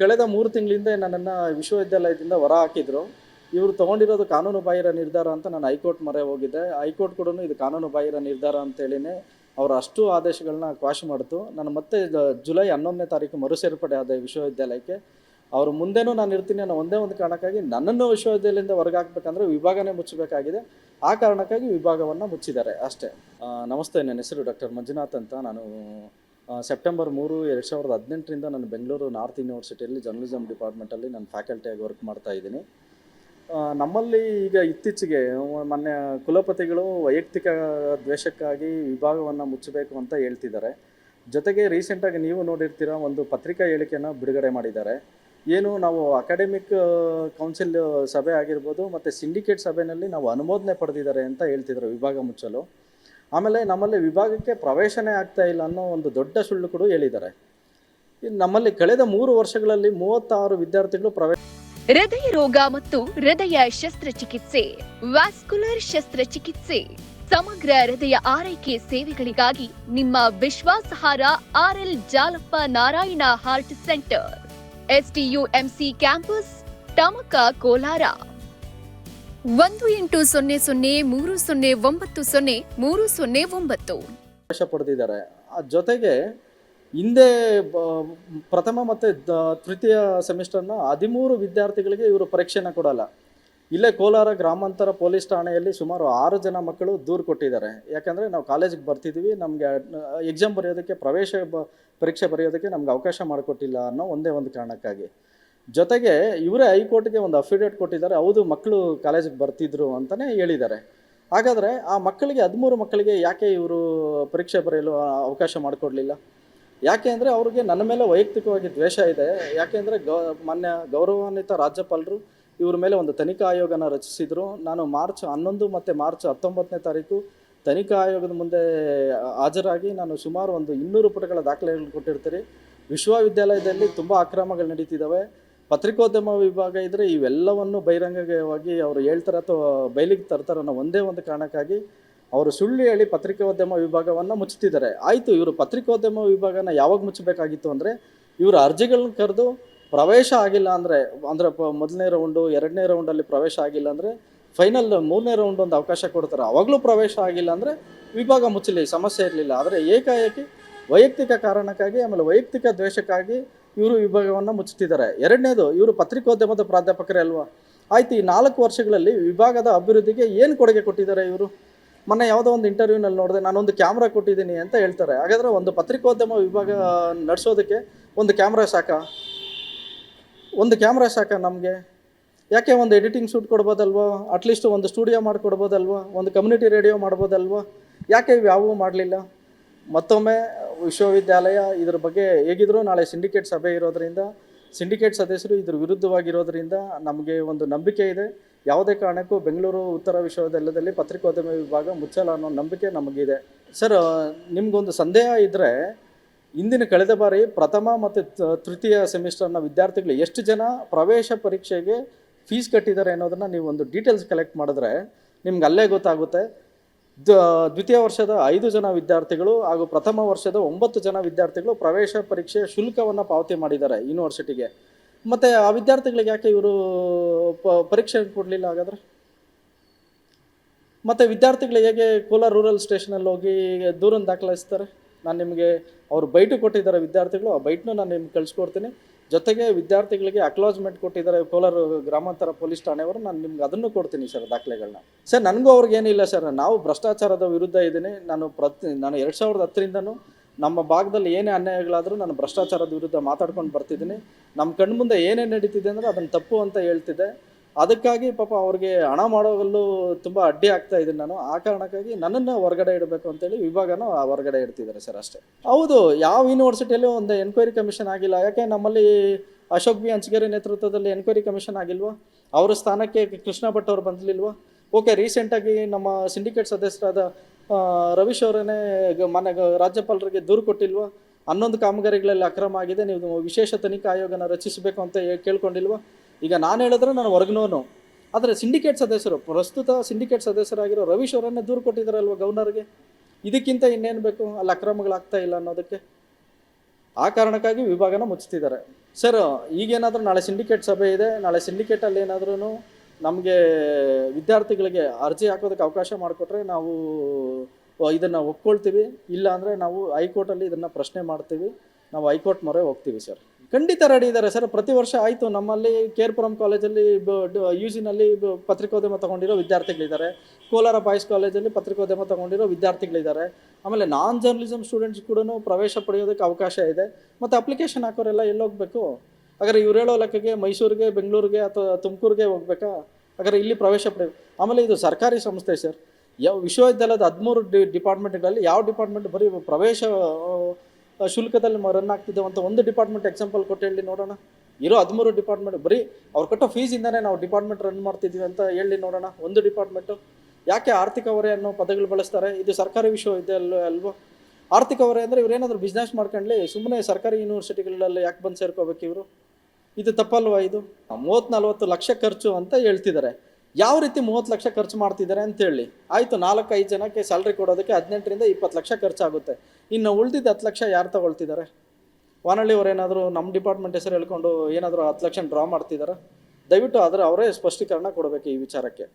ಕಳೆದ ಮೂರು ತಿಂಗಳಿಂದ ನನ್ನನ್ನು ವಿಶ್ವವಿದ್ಯಾಲಯದಿಂದ ಹೊರ ಹಾಕಿದ್ರು. ಇವರು ತಗೊಂಡಿರೋದು ಕಾನೂನು ಬಾಹಿರ ನಿರ್ಧಾರ ಅಂತ ನಾನು ಹೈಕೋರ್ಟ್ ಮೊರೆ ಹೋಗಿದ್ದೆ. ಹೈಕೋರ್ಟ್ ಕೂಡ ಇದು ಕಾನೂನು ಬಾಹಿರ ನಿರ್ಧಾರ ಅಂತೇಳಿನೇ ಅವರ ಅಷ್ಟು ಆದೇಶಗಳನ್ನ ಕ್ವಾಶ್ ಮಾಡಿತು. ನಾನು ಮತ್ತೆ ಜುಲೈ ಹನ್ನೊಂದನೇ ತಾರೀಕು ಮರು ಸೇರ್ಪಡೆ ಆದ ವಿಶ್ವವಿದ್ಯಾಲಯಕ್ಕೆ. ಅವರು ಮುಂದೆನೂ ನಾನು ಇರ್ತೀನಿ ಅನ್ನೋ ಒಂದೇ ಒಂದು ಕಾರಣಕ್ಕಾಗಿ ನನ್ನನ್ನು ವಿಶ್ವವಿದ್ಯಾಲಯದಿಂದ ಹೊರಗೆ ಹಾಕ್ಬೇಕಂದ್ರೆ ವಿಭಾಗನೇ ಮುಚ್ಚಬೇಕಾಗಿದೆ. ಆ ಕಾರಣಕ್ಕಾಗಿ ವಿಭಾಗವನ್ನು ಮುಚ್ಚಿದ್ದಾರೆ ಅಷ್ಟೇ. ನಮಸ್ತೆ, ನನ್ನ ಹೆಸರು ಡಾಕ್ಟರ್ ಮಂಜುನಾಥ್ ಅಂತ ನಾನು ಸೆಪ್ಟೆಂಬರ್ ಮೂರು, ಎರಡು ಸಾವಿರದ ಹದಿನೆಂಟರಿಂದ ನಾನು ಬೆಂಗಳೂರು ನಾರ್ತ್ ಯೂನಿವರ್ಸಿಟಿಯಲ್ಲಿ ಜರ್ನಲಿಸಮ್ ಡಿಪಾರ್ಟ್ಮೆಂಟಲ್ಲಿ ನಾನು ಫ್ಯಾಕಲ್ಟಿಯಾಗಿ ವರ್ಕ್ ಮಾಡ್ತಾ ಇದ್ದೀನಿ. ನಮ್ಮಲ್ಲಿ ಈಗ ಇತ್ತೀಚೆಗೆ ಮೊನ್ನೆ ಕುಲಪತಿಗಳು ವೈಯಕ್ತಿಕ ದ್ವೇಷಕ್ಕಾಗಿ ವಿಭಾಗವನ್ನು ಮುಚ್ಚಬೇಕು ಅಂತ ಹೇಳ್ತಿದ್ದಾರೆ. ಜೊತೆಗೆ ರೀಸೆಂಟಾಗಿ ನೀವು ನೋಡಿರ್ತೀರ ಒಂದು ಪತ್ರಿಕಾ ಹೇಳಿಕೆಯನ್ನು ಬಿಡುಗಡೆ ಮಾಡಿದ್ದಾರೆ. ಏನು ನಾವು ಅಕಾಡೆಮಿಕ್ ಕೌನ್ಸಿಲ್ ಸಭೆ ಆಗಿರ್ಬೋದು ಮತ್ತು ಸಿಂಡಿಕೇಟ್ ಸಭೆಯಲ್ಲಿ ನಾವು ಅನುಮೋದನೆ ಪಡೆದಿದ್ದಾರೆ ಅಂತ ಹೇಳ್ತಿದ್ದಾರೆ ವಿಭಾಗ ಮುಚ್ಚಲು. ಆಮೇಲೆ ನಮ್ಮಲ್ಲಿ ವಿಭಾಗಕ್ಕೆ ಪ್ರವೇಶನೇ ಆಗ್ತಾ ಇಲ್ಲ ಅನ್ನೋ ಒಂದು ದೊಡ್ಡ ಸುಳ್ಳು ಕೂಡ ಹೇಳಿದ್ದಾರೆ. ನಮ್ಮಲ್ಲಿ ಕಳೆದ ಮೂರು ವರ್ಷಗಳಲ್ಲಿ ಮೂವತ್ತಾರು ವಿದ್ಯಾರ್ಥಿಗಳು ಪ್ರವೇಶ ಹೃದಯ ರೋಗ ಮತ್ತು ಹೃದಯ ಶಸ್ತ್ರಚಿಕಿತ್ಸೆ, ವ್ಯಾಸ್ಕುಲರ್ ಶಸ್ತ್ರಚಿಕಿತ್ಸೆ, ಸಮಗ್ರ ಹೃದಯ ಆರೈಕೆ ಸೇವೆಗಳಿಗಾಗಿ ನಿಮ್ಮ ವಿಶ್ವಾಸಾರ್ಹ RL Jalappa Narayana heart centre STUMC campus, Tamaka Kolar. ಒಂದು ಎಂಟು ಸೊನ್ನೆ ಸೊನ್ನೆ ಮೂರು ಸೊನ್ನೆ ಒಂಬತ್ತು ಸೊನ್ನೆ ಮೂರು ಸೊನ್ನೆ ಒಂಬತ್ತು. ಪ್ರವೇಶ ಪಡೆದಿದ್ದಾರೆ. ಜೊತೆಗೆ ಹಿಂದೆ ಪ್ರಥಮ ಮತ್ತು ತೃತೀಯ ಸೆಮಿಸ್ಟರ್ನ ಹದಿಮೂರು ವಿದ್ಯಾರ್ಥಿಗಳಿಗೆ ಇವರು ಪರೀಕ್ಷೆನ ಕೊಡಲ್ಲ. ಇಲ್ಲೇ ಕೋಲಾರ ಗ್ರಾಮಾಂತರ ಪೊಲೀಸ್ ಠಾಣೆಯಲ್ಲಿ ಸುಮಾರು ಆರು ಜನ ಮಕ್ಕಳು ದೂರು ಕೊಟ್ಟಿದ್ದಾರೆ. ಯಾಕಂದರೆ ನಾವು ಕಾಲೇಜಿಗೆ ಬರ್ತಿದ್ದೀವಿ ನಮಗೆ ಎಕ್ಸಾಮ್ ಬರೆಯೋದಕ್ಕೆ, ಪ್ರವೇಶ ಪರೀಕ್ಷೆ ಬರೆಯೋದಕ್ಕೆ ನಮ್ಗೆ ಅವಕಾಶ ಮಾಡಿಕೊಟ್ಟಿಲ್ಲ ಅನ್ನೋ ಒಂದೇ ಒಂದು ಕಾರಣಕ್ಕಾಗಿ. ಜೊತೆಗೆ ಇವರೇ ಹೈಕೋರ್ಟ್ಗೆ ಒಂದು ಅಫಿಡೇಟ್ ಕೊಟ್ಟಿದ್ದಾರೆ, ಹೌದು ಮಕ್ಕಳು ಕಾಲೇಜಿಗೆ ಬರ್ತಿದ್ರು ಅಂತಲೇ ಹೇಳಿದ್ದಾರೆ. ಹಾಗಾದರೆ ಆ ಮಕ್ಕಳಿಗೆ, ಹದಿಮೂರು ಮಕ್ಕಳಿಗೆ ಯಾಕೆ ಇವರು ಪರೀಕ್ಷೆ ಬರೆಯಲು ಅವಕಾಶ ಮಾಡಿಕೊಡ್ಲಿಲ್ಲ? ಯಾಕೆ ಅಂದರೆ ಅವ್ರಿಗೆ ನನ್ನ ಮೇಲೆ ವೈಯಕ್ತಿಕವಾಗಿ ದ್ವೇಷ ಇದೆ. ಯಾಕೆಂದರೆ ಗೌ, ಮಾನ್ಯ ಗೌರವಾನ್ವಿತ ರಾಜ್ಯಪಾಲರು ಇವ್ರ ಮೇಲೆ ಒಂದು ತನಿಖಾ ಆಯೋಗನ ರಚಿಸಿದರು. ನಾನು ಮಾರ್ಚ್ ಹನ್ನೊಂದು ಮತ್ತು ಮಾರ್ಚ್ ಹತ್ತೊಂಬತ್ತನೇ ತಾರೀಕು ತನಿಖಾ ಆಯೋಗದ ಮುಂದೆ ಹಾಜರಾಗಿ ನಾನು ಸುಮಾರು ಒಂದು ಇನ್ನೂರು ಪುಟಗಳ ದಾಖಲೆಗಳನ್ನು ಕೊಟ್ಟಿರ್ತೀರಿ ವಿಶ್ವವಿದ್ಯಾಲಯದಲ್ಲಿ ತುಂಬ ಅಕ್ರಮಗಳು ನಡೀತಿದ್ದಾವೆ. ಪತ್ರಿಕೋದ್ಯಮ ವಿಭಾಗ ಇದ್ದರೆ ಇವೆಲ್ಲವನ್ನು ಬಹಿರಂಗವಾಗಿ ಅವರು ಹೇಳ್ತಾರೆ ಅಥವಾ ಬಯಲಿಗೆ ತರ್ತಾರೆ ಅನ್ನೋ ಒಂದೇ ಒಂದು ಕಾರಣಕ್ಕಾಗಿ ಅವರು ಸುಳ್ಳು ಹೇಳಿ ಪತ್ರಿಕೋದ್ಯಮ ವಿಭಾಗವನ್ನು ಮುಚ್ಚುತ್ತಿದ್ದಾರೆ. ಆಯಿತು, ಇವರು ಪತ್ರಿಕೋದ್ಯಮ ವಿಭಾಗನ ಯಾವಾಗ ಮುಚ್ಚಬೇಕಾಗಿತ್ತು ಅಂದರೆ ಇವರು ಅರ್ಜಿಗಳನ್ನ ಕರೆದು ಪ್ರವೇಶ ಆಗಿಲ್ಲ ಅಂದರೆ ಅಂದರೆ ಪ ಮೊದಲನೇ ರೌಂಡು, ಎರಡನೇ ರೌಂಡಲ್ಲಿ ಪ್ರವೇಶ ಆಗಿಲ್ಲ ಅಂದರೆ ಫೈನಲ್ ಮೂರನೇ ರೌಂಡ್ ಒಂದು ಅವಕಾಶ ಕೊಡ್ತಾರೆ. ಅವಾಗಲೂ ಪ್ರವೇಶ ಆಗಿಲ್ಲ ಅಂದರೆ ವಿಭಾಗ ಮುಚ್ಚಲಿ, ಸಮಸ್ಯೆ ಇರಲಿಲ್ಲ. ಆದರೆ ಏಕಾಏಕಿ ವೈಯಕ್ತಿಕ ಕಾರಣಕ್ಕಾಗಿ, ಆಮೇಲೆ ವೈಯಕ್ತಿಕ ದ್ವೇಷಕ್ಕಾಗಿ ಇವರು ವಿಭಾಗವನ್ನು ಮುಚ್ಚುತ್ತಿದ್ದಾರೆ. ಎರಡನೇದು, ಇವರು ಪತ್ರಿಕೋದ್ಯಮದ ಪ್ರಾಧ್ಯಾಪಕರೇ ಅಲ್ವಾ? ಆಯ್ತು, ಈ ನಾಲ್ಕು ವರ್ಷಗಳಲ್ಲಿ ವಿಭಾಗದ ಅಭಿವೃದ್ಧಿಗೆ ಏನು ಕೊಡುಗೆ ಕೊಟ್ಟಿದ್ದಾರೆ ಇವರು? ಮೊನ್ನೆ ಯಾವುದೋ ಒಂದು ಇಂಟರ್ವ್ಯೂನಲ್ಲಿ ನೋಡಿದೆ, ನಾನೊಂದು ಕ್ಯಾಮ್ರಾ ಕೊಟ್ಟಿದ್ದೀನಿ ಅಂತ ಹೇಳ್ತಾರೆ. ಹಾಗಾದರೆ ಒಂದು ಪತ್ರಿಕೋದ್ಯಮ ವಿಭಾಗ ನಡೆಸೋದಕ್ಕೆ ಒಂದು ಕ್ಯಾಮ್ರಾ ಸಾಕ? ಒಂದು ಕ್ಯಾಮ್ರಾ ಸಾಕ ನಮಗೆ? ಯಾಕೆ ಒಂದು ಎಡಿಟಿಂಗ್ ಶೂಟ್ ಕೊಡ್ಬೋದಲ್ವಾ? ಅಟ್ಲೀಸ್ಟ್ ಒಂದು ಸ್ಟುಡಿಯೋ ಮಾಡಿಕೊಡ್ಬೋದಲ್ವಾ? ಒಂದು ಕಮ್ಯುನಿಟಿ ರೇಡಿಯೋ ಮಾಡ್ಬೋದಲ್ವಾ? ಯಾಕೆ ಇವು ಯಾವುವೂ ಮಾಡಲಿಲ್ಲ? ಮತ್ತೊಮ್ಮೆ ವಿಶ್ವವಿದ್ಯಾಲಯ ಇದ್ರ ಬಗ್ಗೆ ಹೇಗಿದ್ರೂ ನಾಳೆ ಸಿಂಡಿಕೇಟ್ ಸಭೆ ಇರೋದ್ರಿಂದ, ಸಿಂಡಿಕೇಟ್ ಸದಸ್ಯರು ಇದ್ರ ವಿರುದ್ಧವಾಗಿರೋದ್ರಿಂದ ನಮಗೆ ಒಂದು ನಂಬಿಕೆ ಇದೆ. ಯಾವುದೇ ಕಾರಣಕ್ಕೂ ಬೆಂಗಳೂರು ಉತ್ತರ ವಿಶ್ವವಿದ್ಯಾಲಯದಲ್ಲಿ ಪತ್ರಿಕೋದ್ಯಮ ವಿಭಾಗ ಮುಚ್ಚಲ್ಲ ಅನ್ನೋ ನಂಬಿಕೆ ನಮಗಿದೆ. ಸರ್ ನಿಮಗೊಂದು ಸಂದೇಹ ಇದ್ದರೆ ಇಂದಿನ ಕಳೆದ ಬಾರಿ ಪ್ರಥಮ ಮತ್ತು ತೃತೀಯ ಸೆಮಿಸ್ಟರ್ನ ವಿದ್ಯಾರ್ಥಿಗಳು ಎಷ್ಟು ಜನ ಪ್ರವೇಶ ಪರೀಕ್ಷೆಗೆ ಫೀಸ್ ಕಟ್ಟಿದ್ದಾರೆ ಅನ್ನೋದನ್ನು ನೀವು ಒಂದು ಡೀಟೇಲ್ಸ್ ಕಲೆಕ್ಟ್ ಮಾಡಿದ್ರೆ ನಿಮ್ಗೆ ಅಲ್ಲೇ ಗೊತ್ತಾಗುತ್ತೆ. ದ್ವಿತೀಯ ವರ್ಷದ ಐದು ಜನ ವಿದ್ಯಾರ್ಥಿಗಳು ಹಾಗೂ ಪ್ರಥಮ ವರ್ಷದ ಒಂಬತ್ತು ಜನ ವಿದ್ಯಾರ್ಥಿಗಳು ಪ್ರವೇಶ ಪರೀಕ್ಷೆ ಶುಲ್ಕವನ್ನು ಪಾವತಿ ಮಾಡಿದ್ದಾರೆ ಯೂನಿವರ್ಸಿಟಿಗೆ. ಮತ್ತು ಆ ವಿದ್ಯಾರ್ಥಿಗಳಿಗೆ ಯಾಕೆ ಇವರು ಪ ಪರೀಕ್ಷೆ ಕೊಡಲಿಲ್ಲ ಹಾಗಾದ್ರೆ? ಮತ್ತು ವಿದ್ಯಾರ್ಥಿಗಳು ಹೇಗೆ ಕೋಲಾರ ರೂರಲ್ ಸ್ಟೇಷನಲ್ಲಿ ಹೋಗಿ ದೂರನ್ನು ದಾಖಲಿಸ್ತಾರೆ? ನಾನು ನಿಮಗೆ ಅವರು ಬೈಟು ಕೊಟ್ಟಿದ್ದಾರೆ ವಿದ್ಯಾರ್ಥಿಗಳು, ಆ ಬೈಟ್ನು ನಾನು ನಿಮ್ಗೆ ಕಳಿಸ್ಕೊಡ್ತೀನಿ. ಜೊತೆಗೆ ವಿದ್ಯಾರ್ಥಿಗಳಿಗೆ ಅಕ್ಲಾಜ್ಮೆಂಟ್ ಕೊಟ್ಟಿದ್ದಾರೆ ಕೋಲಾರ ಗ್ರಾಮಾಂತರ ಪೊಲೀಸ್ ಠಾಣೆಯವರು, ನಾನು ನಿಮ್ಗೆ ಅದನ್ನು ಕೊಡ್ತೀನಿ ಸರ್ ದಾಖಲೆಗಳನ್ನ ಸರ್, ನನಗೂ ಅವ್ರಿಗೇನಿಲ್ಲ ಸರ್, ನಾವು ಭ್ರಷ್ಟಾಚಾರದ ವಿರುದ್ಧ ಇದ್ದೀನಿ. ನಾನು ಪ್ರತಿ, ನಾನು ಎರಡು ಸಾವಿರದ ಹತ್ತರಿಂದನೂ ನಮ್ಮ ಭಾಗದಲ್ಲಿ ಏನೇ ಅನ್ಯಾಯಗಳಾದರೂ ನಾನು ಭ್ರಷ್ಟಾಚಾರದ ವಿರುದ್ಧ ಮಾತಾಡ್ಕೊಂಡು ಬರ್ತಿದ್ದೀನಿ. ನಮ್ಮ ಕಣ್ಮುಂದೆ ಏನೇನು ನಡೀತಿದೆ ಅಂದರೆ ಅದನ್ನು ತಪ್ಪು ಅಂತ ಹೇಳ್ತಿದ್ದೆ. ಅದಕ್ಕಾಗಿ ಪಾಪ ಅವ್ರಿಗೆ ಹಣ ಮಾಡೋವಲ್ಲೂ ತುಂಬ ಅಡ್ಡಿ ಆಗ್ತಾ ಇದ್ದೀನಿ ನಾನು. ಆ ಕಾರಣಕ್ಕಾಗಿ ನನ್ನನ್ನು ಹೊರಗಡೆ ಇಡಬೇಕು ಅಂತೇಳಿ ವಿಭಾಗನ ಹೊರಗಡೆ ಇಡ್ತಿದ್ದಾರೆ ಸರ್ ಅಷ್ಟೇ. ಹೌದು, ಯಾವ ಯೂನಿವರ್ಸಿಟಿಯಲ್ಲೂ ಒಂದು ಎನ್ಕ್ವೈರಿ ಕಮಿಷನ್ ಆಗಿಲ್ಲ. ಯಾಕೆ ನಮ್ಮಲ್ಲಿ ಅಶೋಕ್ ಬಿ. ಹಂಚಗೇರಿ ನೇತೃತ್ವದಲ್ಲಿ ಎನ್ಕ್ವೈರಿ ಕಮಿಷನ್ ಆಗಿಲ್ವಾ? ಅವರ ಸ್ಥಾನಕ್ಕೆ ಕೃಷ್ಣ ಭಟ್ ಅವರು ಬಂದಲಿಲ್ವಾ? ಓಕೆ ರೀಸೆಂಟಾಗಿ ನಮ್ಮ ಸಿಂಡಿಕೇಟ್ ಸದಸ್ಯರಾದ ರವೀಶ್ ಅವರನ್ನೇ ಮನೆ ರಾಜ್ಯಪಾಲರಿಗೆ ದೂರು ಕೊಟ್ಟಿಲ್ವಾ? ಹನ್ನೊಂದು ಕಾಮಗಾರಿಗಳಲ್ಲಿ ಅಕ್ರಮ ಆಗಿದೆ. ನೀವು ವಿಶೇಷ ತನಿಖಾ ಆಯೋಗನ ರಚಿಸಬೇಕು ಅಂತ ಕೇಳ್ಕೊಂಡಿಲ್ವಾ? ಈಗ ನಾನು ಹೇಳಿದ್ರೆ ನಾನು ಹೊರಗಿನವನು. ಆದರೆ ಸಿಂಡಿಕೇಟ್ ಸದಸ್ಯರು, ಪ್ರಸ್ತುತ ಸಿಂಡಿಕೇಟ್ ಸದಸ್ಯರಾಗಿರೋ ರವೀಶ್ ಅವರನ್ನೇ ದೂರು ಕೊಟ್ಟಿದ್ದಾರಲ್ವ ಗವರ್ನರ್ಗೆ ಇದಕ್ಕಿಂತ ಇನ್ನೇನು ಬೇಕು? ಅಲ್ಲಿ ಅಕ್ರಮಗಳಾಗ್ತಾ ಇಲ್ಲ ಅನ್ನೋದಕ್ಕೆ? ಆ ಕಾರಣಕ್ಕಾಗಿ ವಿಭಾಗನ ಮುಚ್ಚುತ್ತಿದ್ದಾರೆ ಸರ್, ಈಗೇನಾದರೂ ನಾಳೆ ಸಿಂಡಿಕೇಟ್ ಸಭೆ ಇದೆ, ನಾಳೆ ಸಿಂಡಿಕೇಟಲ್ಲಿ ಏನಾದ್ರೂ ನಮಗೆ ವಿದ್ಯಾರ್ಥಿಗಳಿಗೆ ಅರ್ಜಿ ಹಾಕೋದಕ್ಕೆ ಅವಕಾಶ ಮಾಡಿಕೊಟ್ರೆ ನಾವು ಇದನ್ನು ಒಪ್ಕೊಳ್ತೀವಿ. ಇಲ್ಲ ಅಂದರೆ ನಾವು ಹೈಕೋರ್ಟಲ್ಲಿ ಇದನ್ನು ಪ್ರಶ್ನೆ ಮಾಡ್ತೀವಿ. ನಾವು ಹೈಕೋರ್ಟ್ ಮೊರೆ ಹೋಗ್ತೀವಿ ಸರ್. ಖಂಡಿತ ರೆಡಿ ಇದ್ದಾರೆ ಸರ್. ಪ್ರತಿ ವರ್ಷ ಆಯಿತು. ನಮ್ಮಲ್ಲಿ ಕೇರ್ಪುರಂ ಕಾಲೇಜಲ್ಲಿ ಯು ಜಿನಲ್ಲಿ ಪತ್ರಿಕೋದ್ಯಮ ತಗೊಂಡಿರೋ ವಿದ್ಯಾರ್ಥಿಗಳಿದ್ದಾರೆ. ಕೋಲಾರ ಬಾಯ್ಸ್ ಕಾಲೇಜಲ್ಲಿ ಪತ್ರಿಕೋದ್ಯಮ ತಗೊಂಡಿರೋ ವಿದ್ಯಾರ್ಥಿಗಳಿದ್ದಾರೆ. ಆಮೇಲೆ ನಾನ್ ಜರ್ನಲಿಸಮ್ ಸ್ಟೂಡೆಂಟ್ಸ್ ಕೂಡ ಪ್ರವೇಶ ಪಡೆಯೋದಕ್ಕೆ ಅವಕಾಶ ಇದೆ. ಮತ್ತು ಅಪ್ಲಿಕೇಶನ್ ಹಾಕೋರೆಲ್ಲ ಎಲ್ಲೋಗ್ಬೇಕು? ಹಾಗಾದ್ರೆ ಇವ್ರು ಹೇಳೋ ಲೆಕ್ಕಗೆ ಮೈಸೂರಿಗೆ, ಬೆಂಗಳೂರಿಗೆ ಅಥವಾ ತುಮಕೂರಿಗೆ ಹೋಗ್ಬೇಕಾ? ಹಾಗಾದ್ರೆ ಇಲ್ಲಿ ಪ್ರವೇಶ ಪಡೆಯೋ ಆಮೇಲೆ ಇದು ಸರ್ಕಾರಿ ಸಂಸ್ಥೆ ಸರ್. ಯಾವ ವಿಶ್ವವಿದ್ಯಾಲಯದ ಹದಿಮೂರು ಡಿ ಡಿಪಾರ್ಟ್ಮೆಂಟ್ಗಳಲ್ಲಿ ಯಾವ ಡಿಪಾರ್ಟ್ಮೆಂಟ್ ಬರೀ ಪ್ರವೇಶ ಶುಲ್ಕದಲ್ಲಿ ರನ್ ಆಗ್ತಿದ್ದೇವೆ ಅಂತ ಒಂದು ಡಿಪಾರ್ಟ್ಮೆಂಟ್ ಎಕ್ಸಾಂಪಲ್ ಕೊಟ್ಟು ಹೇಳಿ ನೋಡೋಣ. ಇರೋ ಹದಿಮೂರು ಡಿಪಾರ್ಟ್ಮೆಂಟ್ ಬರೀ ಅವ್ರು ಕಟ್ಟೋ ಫೀಸಿಂದನೇ ನಾವು ಡಿಪಾರ್ಟ್ಮೆಂಟ್ ರನ್ ಮಾಡ್ತಿದ್ದೀವಿ ಅಂತ ಹೇಳಿ ನೋಡೋಣ. ಒಂದು ಡಿಪಾರ್ಟ್ಮೆಂಟು ಯಾಕೆ ಆರ್ಥಿಕ ಹೊರೆ ಅನ್ನೋ ಪದಗಳು ಬಳಸ್ತಾರೆ? ಇದು ಸರ್ಕಾರಿ ವಿಶ್ವವಿದ್ಯಾಲಯ ಅಲ್ವೋ? ಆರ್ಥಿಕ ಹೊರೆ ಅಂದರೆ ಇವ್ರು ಏನಾದರೂ ಬಿಸ್ನೆಸ್ ಮಾಡ್ಕೊಂಡ್ಲಿ ಸುಮ್ಮನೆ ಸರ್ಕಾರಿ ಯೂನಿವರ್ಸಿಟಿಗಳಲ್ಲಿ ಯಾಕೆ ಬಂದು ಸೇರ್ಕೋಬೇಕು ಇವರು? ಇದು ತಪ್ಪಲ್ವ ಇದು? ಮೂವತ್ತು ನಲ್ವತ್ತು ಲಕ್ಷ ಖರ್ಚು ಅಂತ ಹೇಳ್ತಿದ್ದಾರೆ. ಯಾವ ರೀತಿ ಮೂವತ್ತು ಲಕ್ಷ ಖರ್ಚು ಮಾಡ್ತಿದ್ದಾರೆ ಅಂತ ಹೇಳಿ. ಆಯಿತು ನಾಲ್ಕು ಐದು ಜನಕ್ಕೆ ಸ್ಯಾಲ್ರಿ ಕೊಡೋದಕ್ಕೆ ಹದಿನೆಂಟರಿಂದ ಇಪ್ಪತ್ತು ಲಕ್ಷ ಖರ್ಚಾಗುತ್ತೆ. ಇನ್ನು ಉಳಿದಿದ್ದ ಹತ್ತು ಲಕ್ಷ ಯಾರು ತಗೊಳ್ತಿದ್ದಾರೆ? ವಾನಳ್ಳಿಯವ್ರು ಏನಾದರೂ ನಮ್ಮ ಡಿಪಾರ್ಟ್ಮೆಂಟ್ ಹೆಸರು ಹೇಳ್ಕೊಂಡು ಏನಾದರೂ ಹತ್ತು ಲಕ್ಷ ಡ್ರಾ ಮಾಡ್ತಿದ್ದಾರೆ? ದಯವಿಟ್ಟು ಆದರೆ ಅವರೇ ಸ್ಪಷ್ಟೀಕರಣ ಕೊಡಬೇಕು ಈ ವಿಚಾರಕ್ಕೆ.